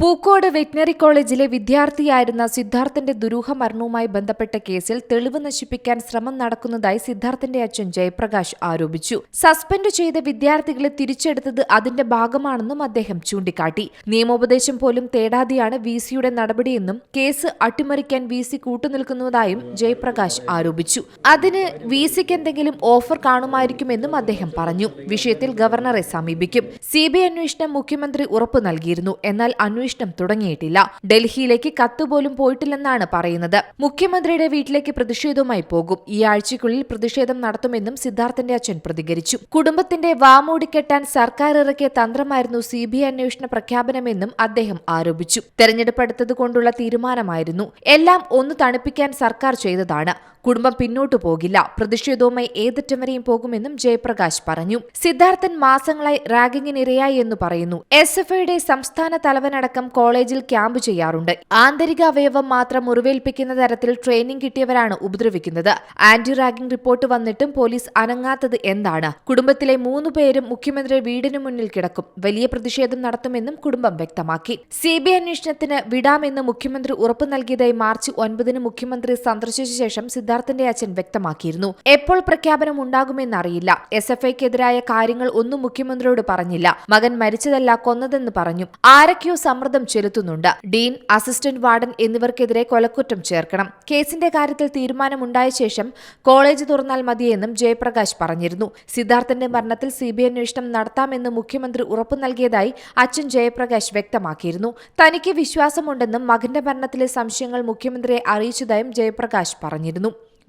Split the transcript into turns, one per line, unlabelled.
Pookode veterinary കോളേജിലെ വിദ്യാർത്ഥിയായിരുന്ന സിദ്ധാർത്ഥന്റെ ദുരൂഹ മരണവുമായി ബന്ധപ്പെട്ട കേസിൽ തെളിവ് നശിപ്പിക്കാൻ ശ്രമം നടക്കുന്നതായി സിദ്ധാർത്ഥന്റെ അച്ഛൻ ജയപ്രകാശ് ആരോപിച്ചു. സസ്പെൻഡ് ചെയ്ത വിദ്യാർത്ഥികളെ തിരിച്ചെടുത്തത് അതിന്റെ ഭാഗമാണെന്നും അദ്ദേഹം ചൂണ്ടിക്കാട്ടി. നിയമോപദേശം പോലും തേടാതെയാണ് വി സിയുടെ നടപടിയെന്നും കേസ് അട്ടിമറിക്കാൻ വി സി കൂട്ടുനിൽക്കുന്നതായും ജയപ്രകാശ് ആരോപിച്ചു. അതിന് വി സിക്ക് എന്തെങ്കിലും ഓഫർ കാണുമായിരിക്കുമെന്നും അദ്ദേഹം പറഞ്ഞു. വിഷയത്തിൽ ഗവർണറെ സമീപിക്കും. സി ബി അന്വേഷണം മുഖ്യമന്ത്രി ഉറപ്പു നൽകിയിരുന്നു. എന്നാൽ അന്വേഷണം തുടങ്ങിയിട്ടില്ല. ഡൽഹിയിലേക്ക് കത്ത് പോലും പോയിട്ടില്ലെന്നാണ് പറയുന്നത്. മുഖ്യമന്ത്രിയുടെ വീട്ടിലേക്ക് പ്രതിഷേധവുമായി പോകും. ഈ ആഴ്ചയ്ക്കുള്ളിൽ പ്രതിഷേധം നടത്തുമെന്നും സിദ്ധാർത്ഥന്റെ അച്ഛൻ പ്രതികരിച്ചു. കുടുംബത്തിന്റെ വാമൂടിക്കെട്ടാൻ സർക്കാർ ഇറക്കിയ തന്ത്രമായിരുന്നു സി ബി ഐ അന്വേഷണ പ്രഖ്യാപനമെന്നും അദ്ദേഹം ആരോപിച്ചു. തെരഞ്ഞെടുപ്പ് അടുത്തതുകൊണ്ടുള്ള തീരുമാനമായിരുന്നു. എല്ലാം ഒന്ന് തണുപ്പിക്കാൻ സർക്കാർ ചെയ്തതാണ്. കുടുംബം പിന്നോട്ടു പോകില്ല. പ്രതിഷേധവുമായി ഏതറ്റം വരെയും പോകുമെന്നും ജയപ്രകാശ് പറഞ്ഞു. സിദ്ധാർത്ഥൻ മാസങ്ങളായി റാഗിങ്ങിനിരയായി എന്ന് പറയുന്നു. എസ് എഫ് ഐയുടെ സംസ്ഥാന തലവനടക്കം കോളേജിൽ ക്യാമ്പ് ചെയ്യാറുണ്ട്. ആന്തരിക അവയവം മാത്രം മുറിവേൽപ്പിക്കുന്ന തരത്തിൽ ട്രെയിനിങ് കിട്ടിയവരാണ് ഉപദ്രവിക്കുന്നത്. ആന്റി റാഗിംഗ് റിപ്പോർട്ട് വന്നിട്ടും പോലീസ് അനങ്ങാത്തത് എന്താണ്? കുടുംബത്തിലെ മൂന്നു പേരും മുഖ്യമന്ത്രി വീടിനു മുന്നിൽ കിടക്കും. വലിയ പ്രതിഷേധം നടത്തുമെന്നും കുടുംബം വ്യക്തമാക്കി. സി ബി അന്വേഷണത്തിന് വിടാമെന്ന് മുഖ്യമന്ത്രി ഉറപ്പു നൽകിയതായി മാർച്ച് ഒൻപതിന് മുഖ്യമന്ത്രി സന്ദർശിച്ച ശേഷം സിദ്ധാർത്ഥന്റെ അച്ഛൻ വ്യക്തമാക്കിയിരുന്നു. എപ്പോൾ പ്രഖ്യാപനം ഉണ്ടാകുമെന്നറിയില്ല. എസ് എഫ് ഐക്കെതിരായ കാര്യങ്ങൾ ഒന്നും മുഖ്യമന്ത്രിയോട് പറഞ്ഞില്ല. മകൻ മരിച്ചതല്ല കൊന്നതെന്ന് പറഞ്ഞു. ആരൊക്കെയോ സമ്മർദ്ദം ചെലുത്തുന്നുണ്ട്. ഡീൻ അസിസ്റ്റന്റ് വാർഡൻ എന്നിവർക്കെതിരെ കൊലക്കുറ്റം ചേർക്കണം. കേസിന്റെ കാര്യത്തിൽ തീരുമാനമുണ്ടായ ശേഷം കോളേജ് തുറന്നാൽ മതിയെന്നും ജയപ്രകാശ് പറഞ്ഞിരുന്നു. സിദ്ധാർത്ഥന്റെ മരണത്തിൽ സി ബി അന്വേഷണം നടത്താമെന്ന് മുഖ്യമന്ത്രി ഉറപ്പു നൽകിയതായി അച്ഛൻ ജയപ്രകാശ് വ്യക്തമാക്കിയിരുന്നു. തനിക്ക് വിശ്വാസമുണ്ടെന്നും മകന്റെ മരണത്തിലെ സംശയങ്ങൾ മുഖ്യമന്ത്രിയെ അറിയിച്ചതായും ജയപ്രകാശ് പറഞ്ഞിരുന്നു.